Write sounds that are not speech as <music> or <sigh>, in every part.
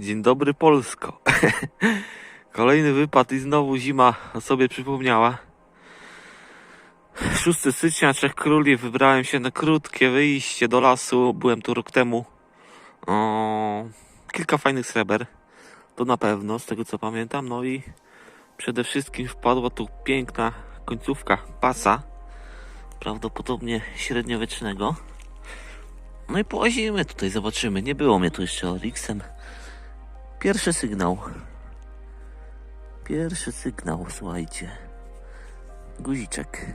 Dzień dobry Polsko. <laughs> Kolejny wypad i znowu zima sobie przypomniała. 6 stycznia, Trzech Króli, wybrałem się na krótkie wyjście do lasu. Byłem tu rok temu. O, kilka fajnych sreber. To na pewno, z tego co pamiętam. No i przede wszystkim wpadła tu piękna końcówka pasa. Prawdopodobnie średniowiecznego. No i połazimy tutaj, zobaczymy. Nie było mnie tu jeszcze Orixem. Pierwszy sygnał. Pierwszy sygnał, słuchajcie. Guziczek.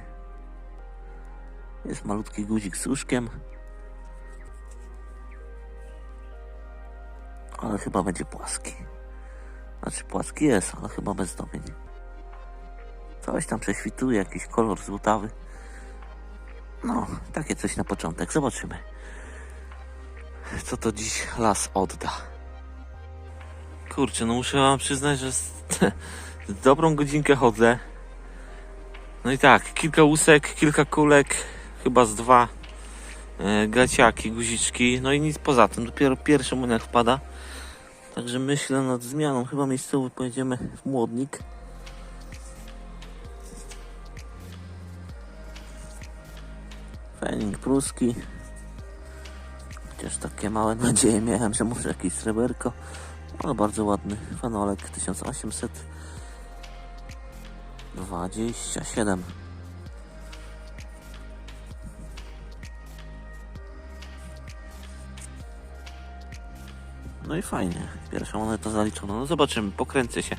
Jest malutki guzik z uszkiem. Ale chyba będzie płaski. Znaczy płaski jest, ale chyba bez zdobień. Coś tam prześwituje, jakiś kolor złotawy. No, takie coś na początek. Zobaczymy co to dziś las odda. Kurczę, no muszę wam przyznać, że z, <laughs> dobrą godzinkę chodzę. No i tak, kilka łusek, kilka kulek, chyba z dwa e, gaciaki, guziczki, no i nic poza tym. Dopiero pierwszy młynek wpada. Także myślę nad zmianą. Chyba miejscowy pojedziemy w Młodnik. Fening pruski. Chociaż takie małe nadzieje miałem, że może jakieś sreberko. Ale bardzo ładny fanolek 1827. No i fajnie. Pierwsza moneta zaliczona. No zobaczymy, pokręcę się.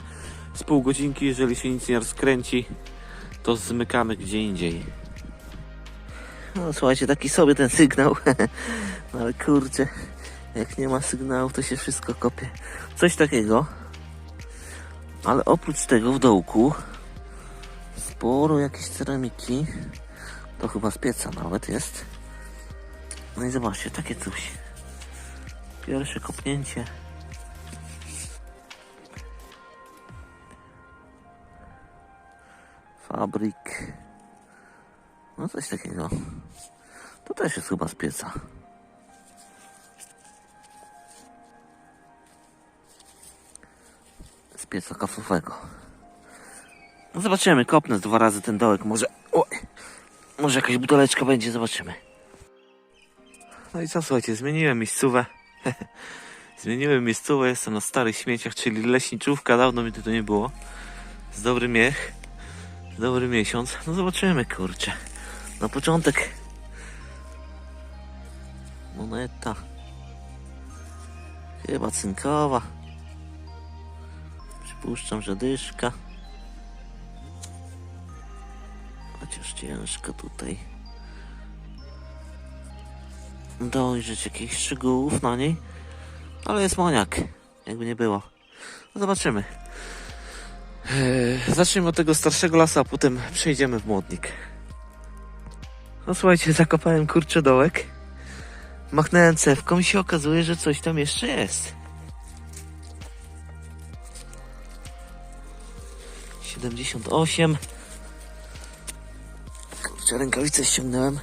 Z pół godzinki, jeżeli się nic nie rozkręci, to zmykamy gdzie indziej. No słuchajcie, taki sobie ten sygnał. <laughs> No ale kurczę, jak nie ma sygnału, to się wszystko kopie. Coś takiego. Ale oprócz tego w dołku sporo jakiejś ceramiki. To chyba z pieca nawet jest. No i zobaczcie, takie coś. Pierwsze kopnięcie. Fabryk. No coś takiego. To też jest chyba z pieca. Z pieca kaflowego. No zobaczymy, kopnę dwa razy ten dołek. Może. Oj, może jakaś buteleczka będzie, zobaczymy. No i co, słuchajcie, zmieniłem miejscówę. <laughs> zmieniłem miejscówę, jestem na starych śmieciach, czyli leśniczówka. Dawno mi tu nie było. Z dobry miech. Z dobry miesiąc. No zobaczymy, kurczę. Na początek moneta. Chyba cynkowa. Przypuszczam, że dyszka. Chociaż ciężko tutaj dojrzeć jakichś szczegółów na niej. Ale jest moniak, jakby nie było. No zobaczymy. Eee, zacznijmy od tego starszego lasa, a potem przejdziemy w młodnik. No słuchajcie, zakopałem kurczę dołek. Machnąłem cewką i się okazuje, że coś tam jeszcze jest. 78. Kurczę, rękawice ściągnąłem.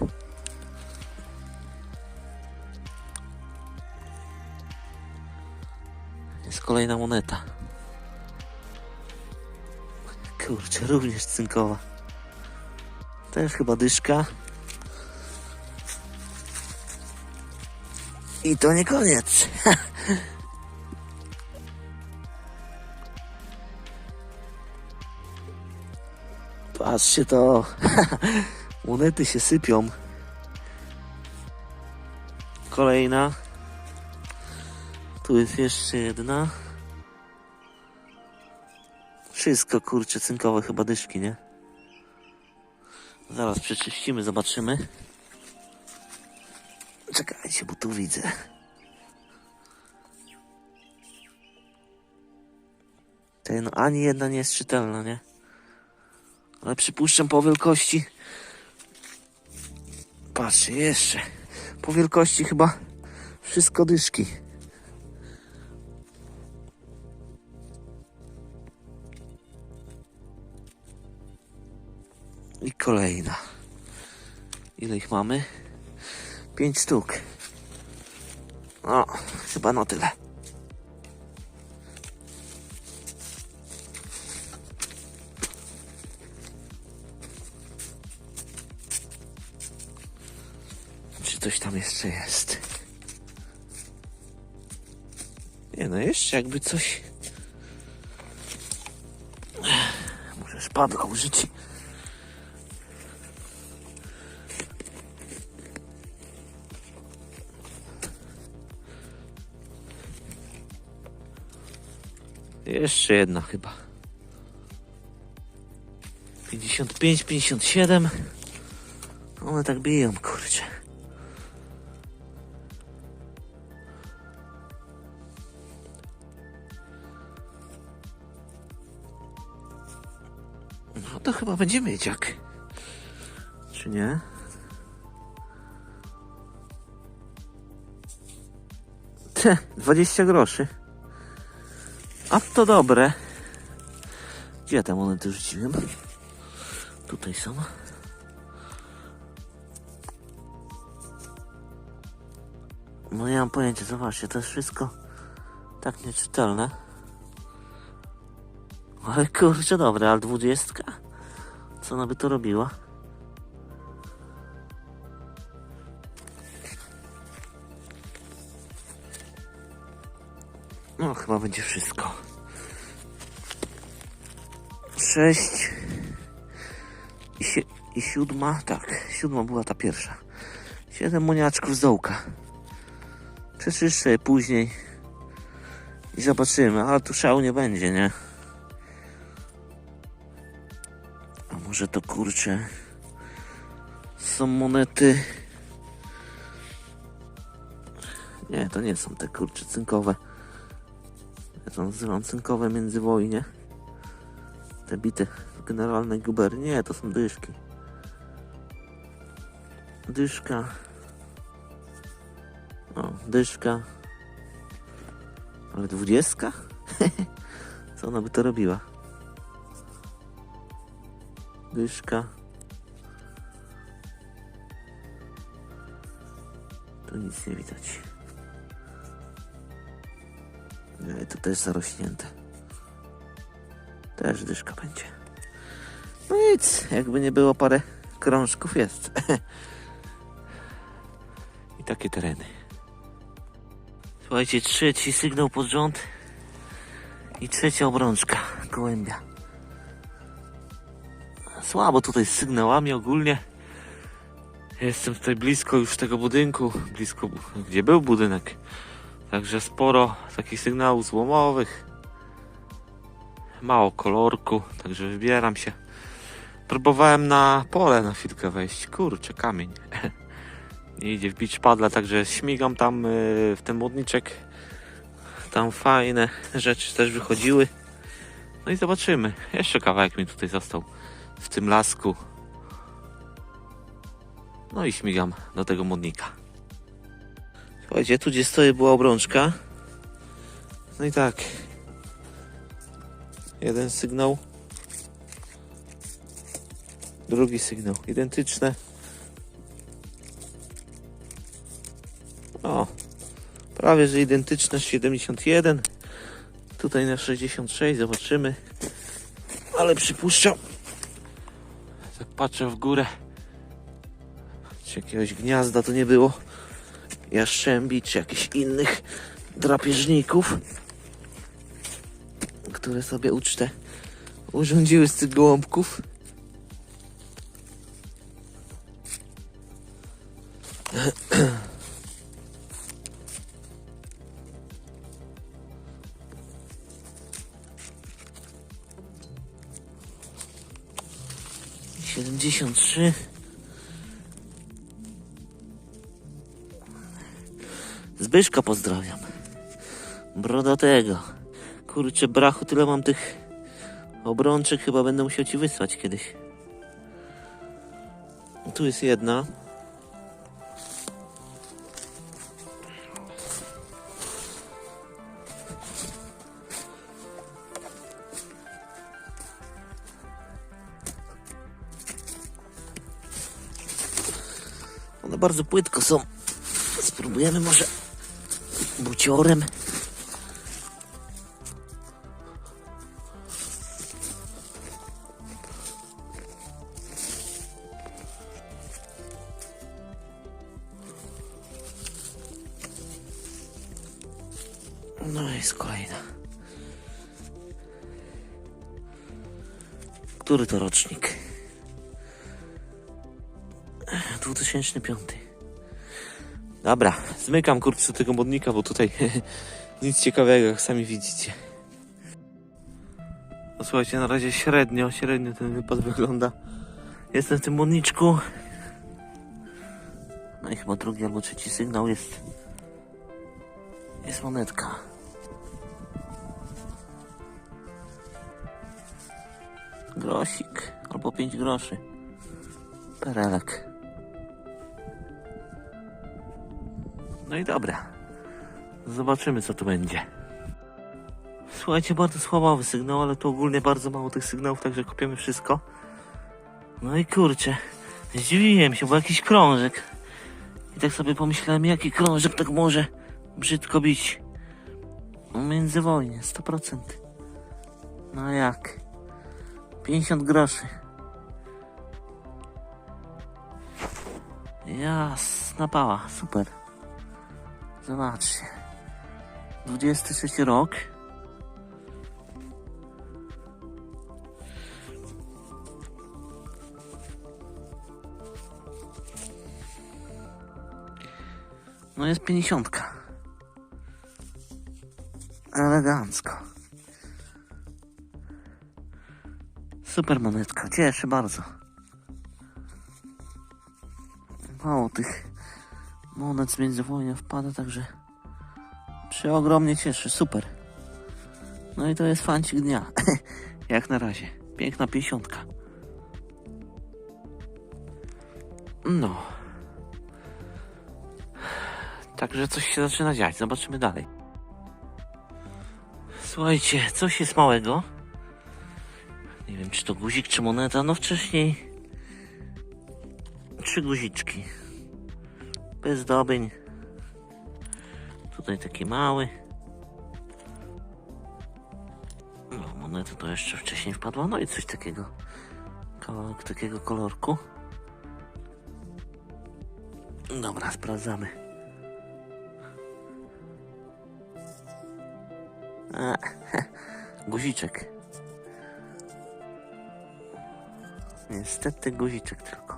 Jest kolejna moneta. Kurczę, również cynkowa. Też chyba dyszka. I to nie koniec. <laughs> Patrzcie to. <laughs> Monety się sypią. Kolejna. Tu jest jeszcze jedna. Wszystko kurczę cynkowe chyba dyszki, nie? Zaraz przeczyścimy, zobaczymy. Czekajcie, bo tu widzę. Ten ani jedna nie jest czytelna, nie? Ale przypuszczam po wielkości. Patrzcie, jeszcze. Po wielkości chyba wszystko dyszki. I kolejna. Ile ich mamy? Pięć sztuk. No, chyba na tyle. Coś tam jeszcze jest. Nie no, jeszcze jakby coś... Muszę szpadla użyć. Jeszcze jedna chyba. 55, 57. One tak biją, kurczę. Chyba będzie miedziak. Czy nie? Te, 20 groszy. A to dobre. Gdzie ja te monety rzuciłem? Tutaj są. No nie mam pojęcia, zobaczcie, to jest wszystko tak nieczytelne. Ale kurczę, dobre, ale dwudziestka? Co ona by to robiła? No, chyba będzie wszystko. Sześć. I, si- I siódma, tak, siódma była ta pierwsza. Siedem moniaczków z dołka. Przeczyszczę je później. I zobaczymy, ale tu szału nie będzie, nie? Może to kurcze są monety. Nie, to nie są te kurcze cynkowe. Ja to nazywam cynkowe międzywojnie. Te bite generalnej guberni. Nie, to są dyszki. Dyszka. O, dyszka. Ale dwudziestka? <laughs> Co ona by to robiła? Dyszka. Tu nic nie widać. Nie, to też zarośnięte. Też dyszka będzie. No nic, jakby nie było parę krążków jest. <laughs> I takie tereny. Słuchajcie, trzeci sygnał pod rząd i trzecia obrączka gołębia. Słabo tutaj z sygnałami ogólnie. Jestem tutaj blisko już tego budynku, blisko gdzie był budynek. Także sporo takich sygnałów złomowych. Mało kolorku, także wybieram się. Próbowałem na pole na chwilkę wejść. Kurczę, kamień. Nie <laughs> idzie wbić padla, także śmigam tam yy, w ten modniczek. Tam fajne rzeczy też wychodziły. No i zobaczymy. Jeszcze kawałek mi tutaj został w tym lasku. No i śmigam do tego modnika. Słuchajcie, tu gdzie stoję była obrączka. No i tak. Jeden sygnał. Drugi sygnał. Identyczne. O, prawie że identyczne 71. Tutaj na 66 zobaczymy. Ale przypuszczam. Patrzę w górę. Czy jakiegoś gniazda to nie było? Jaszczębi, czy jakichś innych drapieżników, które sobie ucztę urządziły z tych gołąbków. <clears throat> Siedemdziesiąt trzy. Zbyszka pozdrawiam. Brodatego. Kurczę, brachu, tyle mam tych obrączek, chyba będę musiał ci wysłać kiedyś. Tu jest jedna. One bardzo płytko są. Spróbujemy może buciorem. No jest kolejna. Który to rocznik? 2005. Dobra, zmykam kurczę tego modnika, bo tutaj <laughs> nic ciekawego, jak sami widzicie. No słuchajcie, na razie średnio, średnio ten wypad wygląda. Jestem w tym modniczku. No i chyba drugi albo trzeci sygnał jest. Jest monetka. Grosik albo 5 groszy. Perelek. No i dobra. Zobaczymy co tu będzie. Słuchajcie, bardzo słabowy sygnał, ale tu ogólnie bardzo mało tych sygnałów, także kopiemy wszystko. No i kurczę, zdziwiłem się, bo jakiś krążek. I tak sobie pomyślałem, jaki krążek tak może brzydko bić. No międzywojnie, 100%. No jak? 50 groszy. Jasna pała, super. Zobaczcie. 23 rok. No jest 50. Elegancko. Super monetka, cieszy bardzo. Mało tych monet z międzywojnia wpada, także przeogromnie cieszy, super. No i to jest fancik dnia, <laughs> jak na razie. Piękna pięćdziesiątka. No. Także coś się zaczyna dziać, zobaczymy dalej. Słuchajcie, coś jest małego. Nie wiem, czy to guzik, czy moneta. No wcześniej trzy guziczki. Bez zdobień. Tutaj taki mały. No, moneta to jeszcze wcześniej wpadła. No i coś takiego. Kawałek takiego kolorku. Dobra, sprawdzamy. A, <laughs> guziczek. Niestety guziczek tylko.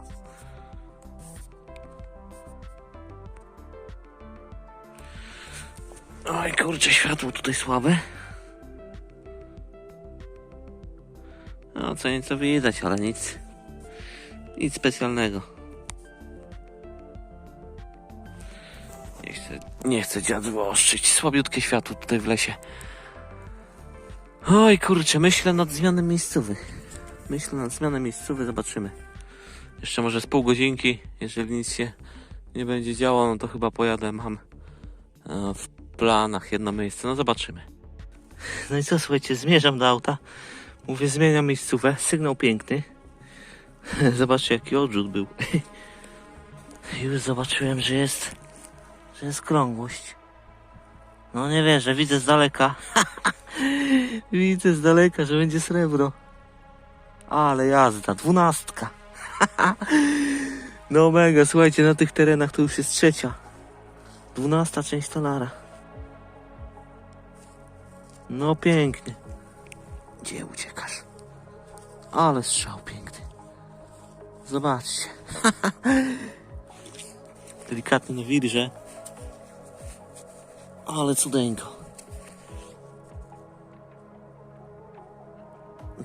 Oj kurczę, światło tutaj słabe. No co nieco widać, ale nic. Nic specjalnego. Nie chcę, nie chcę dziadu ostrzyć. Słabiutkie światło tutaj w lesie. Oj kurczę, myślę nad zmianą miejscowych. Myślę nad zmianą miejscowych, zobaczymy. Jeszcze może z pół godzinki, jeżeli nic się nie będzie działo, no to chyba pojadę, mam e, w planach jedno miejsce, no zobaczymy. <laughs> No i co, słuchajcie, zmierzam do auta, mówię, zmieniam miejscówę, sygnał piękny. <laughs> Zobaczcie, jaki odrzut był. <laughs> Już zobaczyłem, że jest, że jest krągłość. No nie wierzę, widzę z daleka. widzę z daleka, że będzie srebro. Ale jazda, dwunastka. no mega, słuchajcie, na tych terenach to już jest trzecia. Dwunasta część dolara. No pięknie. Gdzie uciekasz? Ale strzał piękny. Zobaczcie. <laughs> Delikatnie wirze. Ale cudeńko.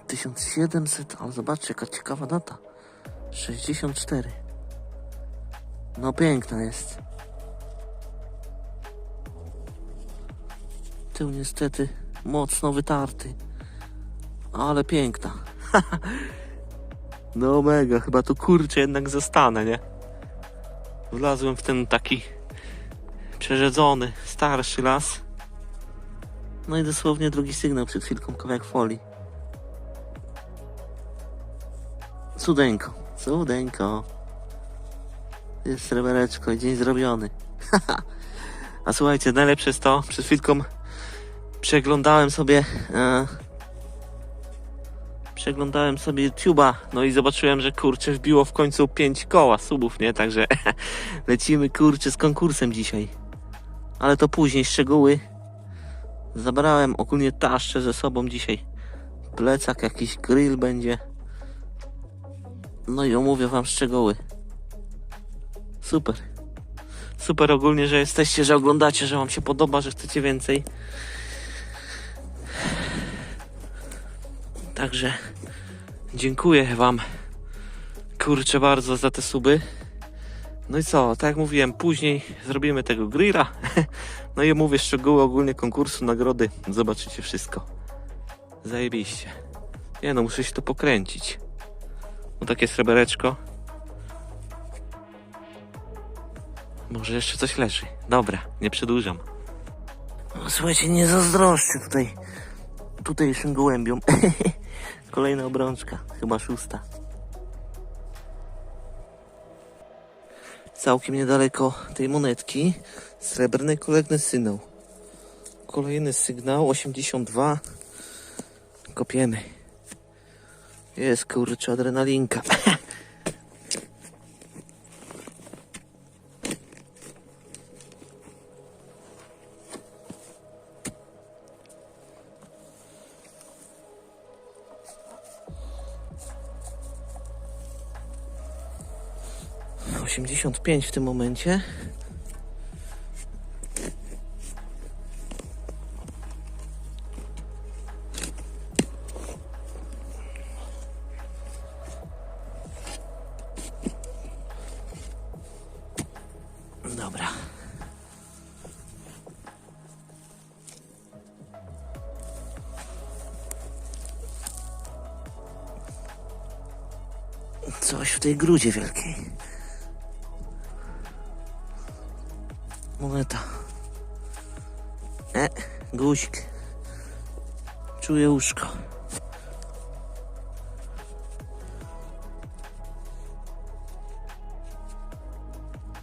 1700, ale zobaczcie jaka ciekawa data. 64. No piękna jest. Tył niestety mocno wytarty. Ale piękna. <laughs> no mega, chyba tu kurczę jednak zostanę, nie? Wlazłem w ten taki przerzedzony, starszy las. No i dosłownie drugi sygnał przed chwilką, kawałek folii. Cudeńko, cudeńko. Jest srebereczko i dzień zrobiony. <laughs> A słuchajcie, najlepsze jest to, przed chwilką przeglądałem sobie e, przeglądałem sobie YouTube'a, no i zobaczyłem, że kurczę wbiło w końcu 5 koła subów, nie? Także <laughs> lecimy kurczę z konkursem dzisiaj. Ale to później szczegóły. Zabrałem ogólnie taszczę ze sobą dzisiaj. Plecak, jakiś grill będzie. No i omówię wam szczegóły. Super. Super ogólnie, że jesteście, że oglądacie, że wam się podoba, że chcecie więcej. Także dziękuję wam kurczę bardzo za te suby. No i co, tak jak mówiłem, później zrobimy tego grilla. <laughs> No i mówię szczegóły ogólnie konkursu, nagrody. Zobaczycie wszystko. Zajebiście. Nie no, muszę się to pokręcić. No takie srebereczko. Może jeszcze coś leży. Dobra, nie przedłużam. No, słuchajcie, nie zazdroszczę tutaj tutejszym gołębiom. <laughs> Kolejna obrączka, chyba szósta. Całkiem niedaleko tej monetki srebrny kolejny sygnał. Kolejny sygnał 82. Kopiemy. Jest kurczę adrenalinka. <laughs> Osiemdziesiąt pięć w tym momencie. Dobra. Coś w tej grudzie wielkiej. Moneta. E, guzik. Czuję łóżko.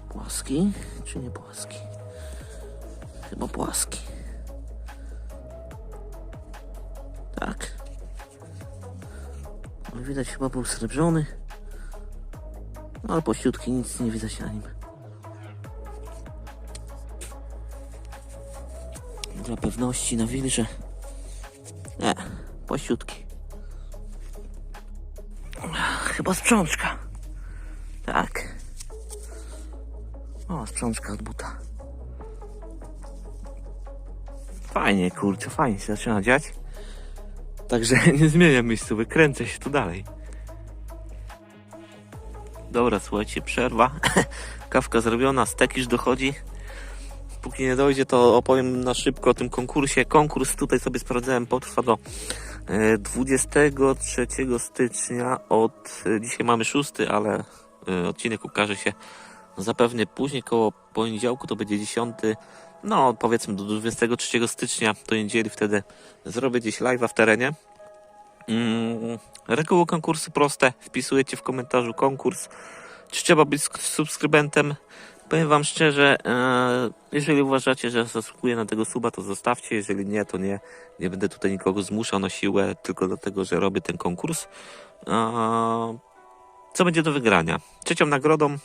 Płaski czy nie płaski? Chyba płaski. Tak. Widać chyba był srebrzony. No, ale pościutki nic nie widać na nim. Dla pewności nawilżę. Nie, pościutki. Chyba sprzączka. Tak. O, sprzączka od buta. Fajnie, kurczę, fajnie się zaczyna dziać. Także <laughs> nie zmieniam miejscu, wykręcę się tu dalej. Dobra, słuchajcie, przerwa. <laughs> Kawka zrobiona, stek już dochodzi. Póki nie dojdzie, to opowiem na szybko o tym konkursie. Konkurs tutaj sobie sprawdzałem, potrwa do e, 23 stycznia. Od e, dzisiaj mamy 6, ale e, odcinek ukaże się zapewne później, koło poniedziałku to będzie 10. No, powiedzmy do 23 stycznia, do niedzieli wtedy zrobię gdzieś live'a w terenie. Mm, reguły konkursu proste. Wpisujecie w komentarzu konkurs. Czy trzeba być sk- subskrybentem? Powiem Wam szczerze, e, jeżeli uważacie, że zasługuje na tego suba, to zostawcie. Jeżeli nie, to nie. Nie będę tutaj nikogo zmuszał na siłę, tylko dlatego, że robię ten konkurs. E, co będzie do wygrania? Trzecią nagrodą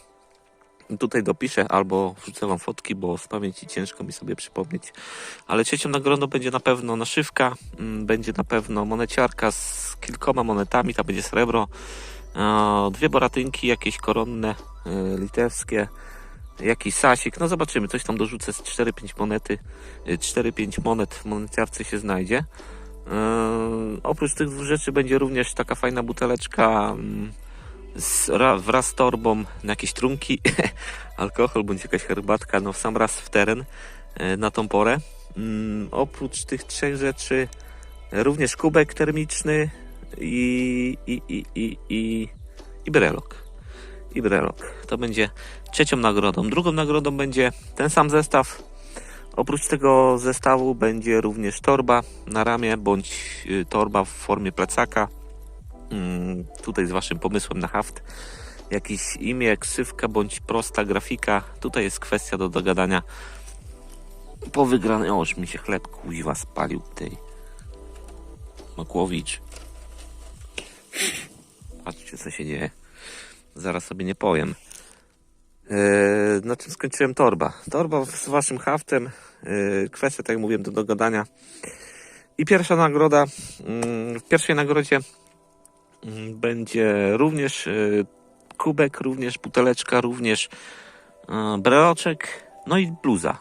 tutaj dopiszę albo wrzucę wam fotki, bo z pamięci ciężko mi sobie przypomnieć. Ale trzecią nagrodą będzie na pewno naszywka, mm, będzie na pewno moneciarka z kilkoma monetami, tam będzie srebro, e, dwie boratynki, jakieś koronne, litewskie, jakiś sasik, no zobaczymy, coś tam dorzucę z 4-5 monety, e, 4-5 monet w moneciarce się znajdzie. E, oprócz tych dwóch rzeczy będzie również taka fajna buteleczka mm, z, ra, wraz z torbą na jakieś trunki, <laughs> alkohol bądź jakaś herbatka, no w sam raz w teren e, na tą porę. Mm, oprócz tych trzech rzeczy również kubek termiczny i, i, i, i, i, i brelok. I brelok. To będzie trzecią nagrodą. Drugą nagrodą będzie ten sam zestaw. Oprócz tego zestawu będzie również torba na ramię bądź y, torba w formie plecaka mm, tutaj z waszym pomysłem na haft. Jakieś imię, ksywka bądź prosta grafika. Tutaj jest kwestia do dogadania. Po wygranej. O, już mi się chleb kuźwa spalił tej. Makłowicz. Patrzcie, co się dzieje. Zaraz sobie nie powiem. Eee, na czym skończyłem torba? Torba z waszym haftem Yy, kwestia, tak jak mówiłem, do dogadania. I pierwsza nagroda. mm, W pierwszej nagrodzie mm, będzie również yy, kubek, również buteleczka, również yy, breloczek, no i bluza.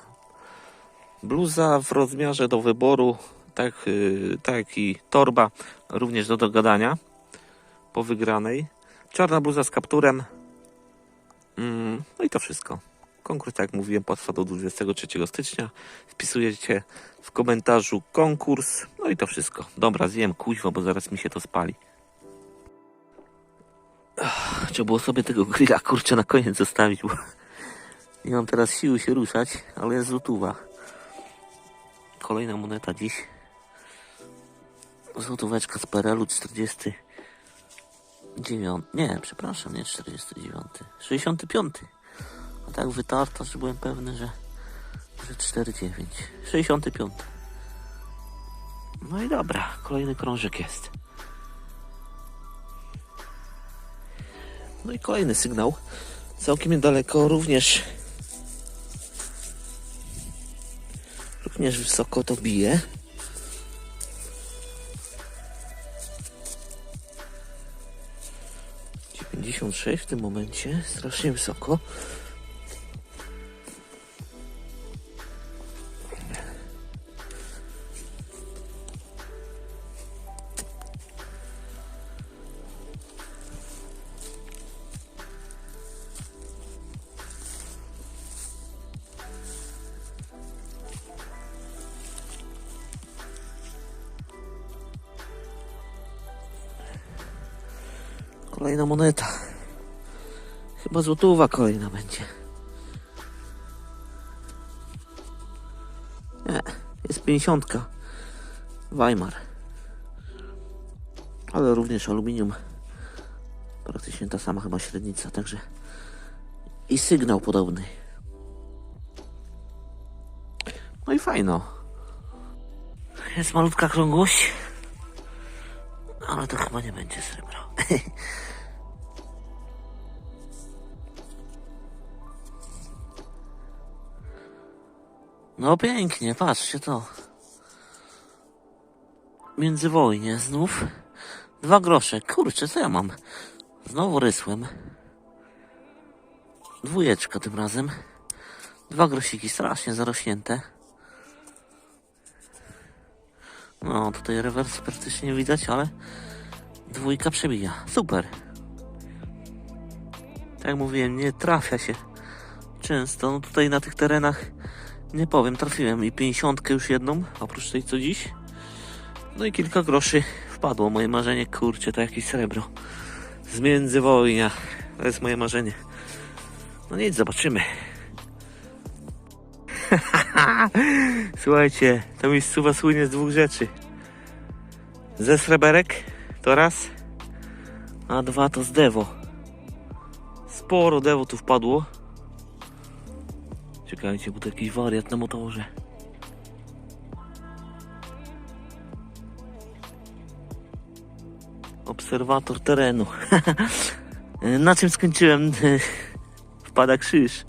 Bluza w rozmiarze do wyboru, tak, yy, tak i torba, również do dogadania po wygranej. Czarna bluza z kapturem. Mm, no i to wszystko. Konkurs, tak jak mówiłem, potrwa do 23 stycznia. Wpisujecie w komentarzu konkurs. No i to wszystko. Dobra, zjem kuźwa, bo zaraz mi się to spali. Ach, Trzeba było sobie tego grilla kurczę na koniec zostawić, bo nie mam teraz siły się ruszać, ale jest złotówa. Kolejna moneta dziś. Złotóweczka z PRL-u 40. 9. Nie, przepraszam, nie 49. 65. A tak wytarta, że byłem pewny, że, że 49. 65. No i dobra, kolejny krążek jest. No i kolejny sygnał. Całkiem niedaleko, również również wysoko to bije. Dziewięćdziesiąt sześć w tym momencie, strasznie wysoko. Chyba złotówa kolejna będzie. Nie, jest pięćdziesiątka. Weimar. Ale również aluminium. Praktycznie ta sama chyba średnica, także i sygnał podobny. No i fajno. Jest malutka krągłość. Ale to chyba nie będzie srebro. <laughs> No pięknie, patrzcie to. Międzywojnie znów. Dwa grosze. Kurczę, co ja mam? Znowu rysłem. Dwójeczka tym razem. Dwa grosiki strasznie zarośnięte. No, tutaj rewers praktycznie nie widać, ale dwójka przebija. Super. Tak jak mówiłem, nie trafia się często. No tutaj na tych terenach nie powiem, trafiłem i pięćdziesiątkę już jedną, oprócz tej co dziś. No i kilka groszy wpadło. Moje marzenie, kurczę, to jakieś srebro. Z międzywojnia. To jest moje marzenie. No nic, zobaczymy. <laughs> Słuchajcie, to miejscowa słynie z dwóch rzeczy. Ze sreberek to raz, a dwa to z dewo. Sporo dewo tu wpadło. Czekajcie, bo to jakiś wariat na motorze. Obserwator terenu. <laughs> na czym skończyłem? <laughs> Wpada krzyż.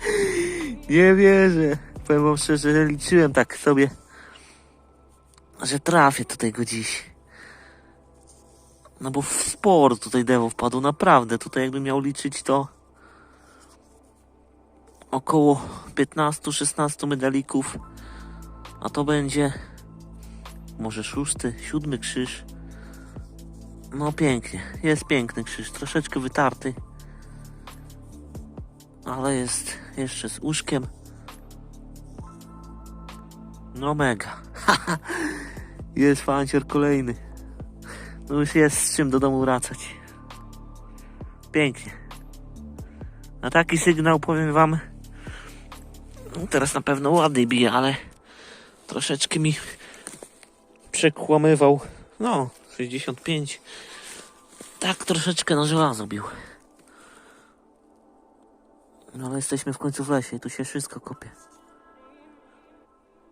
<laughs> Nie wierzę. Powiem wam szczerze, że liczyłem tak sobie, że trafię tutaj go dziś. No bo w sporo tutaj dewo wpadło, naprawdę. Tutaj jakbym miał liczyć to około 15-16 medalików. A to będzie może szósty, siódmy krzyż. No pięknie, jest piękny krzyż, troszeczkę wytarty. Ale jest jeszcze z uszkiem. No mega. <laughs> jest fancior kolejny. No już jest z czym do domu wracać. Pięknie. A taki sygnał powiem wam. No teraz na pewno ładniej bije, ale troszeczkę mi przekłamywał. No, 65. Tak troszeczkę na żelazo bił. No ale jesteśmy w końcu w lesie tu się wszystko kopie.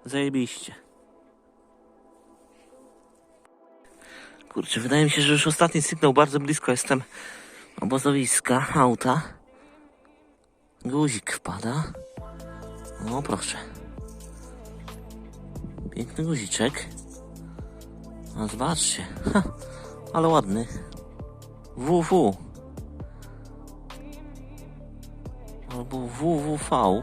Zajebiście. Kurczę, wydaje mi się, że już ostatni sygnał bardzo blisko jestem obozowiska, auta. Guzik wpada. No proszę. Piękny guziczek. No zobaczcie. Ha, ale ładny. WW. Albo WWV.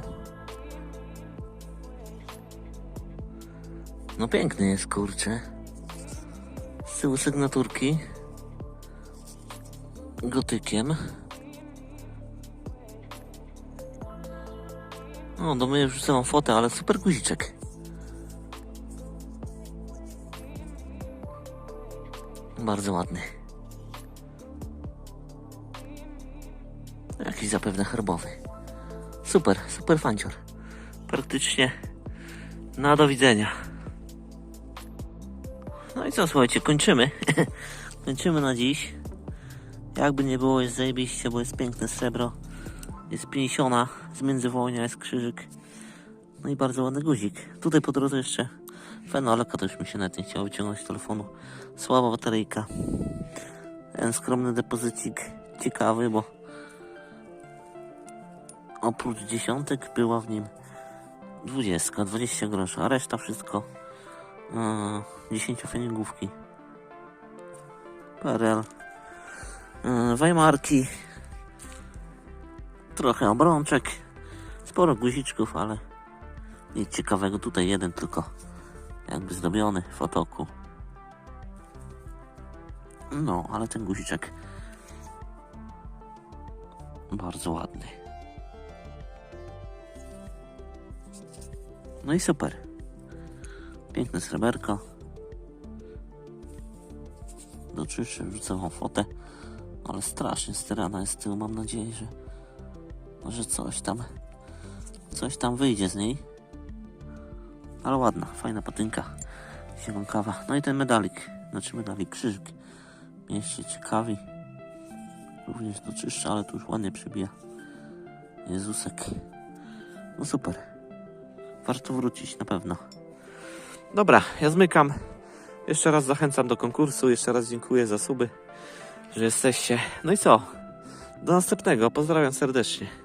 No piękny jest, kurczę. Z tyłu sygnaturki. Gotykiem. No, do mnie wrzucę wam fotę, ale super guziczek. Bardzo ładny. Jakiś zapewne herbowy. Super, super fancior. Praktycznie na do widzenia. No i co, słuchajcie, kończymy. <laughs> kończymy na dziś. Jakby nie było, jest zajebiście, bo jest piękne srebro. Jest pięsiona z międzywojnia, jest krzyżyk. No i bardzo ładny guzik. Tutaj po drodze jeszcze fenoleka, to już mi się nawet nie chciało wyciągnąć telefonu. Słaba bateryjka. Ten skromny depozycik ciekawy, bo oprócz dziesiątek była w nim dwudziestka, 20 groszy, a reszta wszystko yy, 10 fenigłówki. PRL. Yy, Weimarki. Trochę obrączek. Sporo guziczków, ale nic ciekawego. Tutaj jeden tylko jakby zdobiony w otoku. No, ale ten guziczek bardzo ładny. No i super. Piękne sreberko. Doczyszczę, wrzucę wam fotę. Ale strasznie styrana jest z tyłu. Mam nadzieję, że może coś tam coś tam wyjdzie z niej. Ale ładna, fajna patynka. Zielonkawa. No i ten medalik. Znaczy medalik, krzyżyk. Mnie ciekawi. Również doczyszcza, ale tu już ładnie przebija. Jezusek. No super. Warto wrócić, na pewno. Dobra, ja zmykam. Jeszcze raz zachęcam do konkursu. Jeszcze raz dziękuję za suby, że jesteście. No i co? Do następnego. Pozdrawiam serdecznie.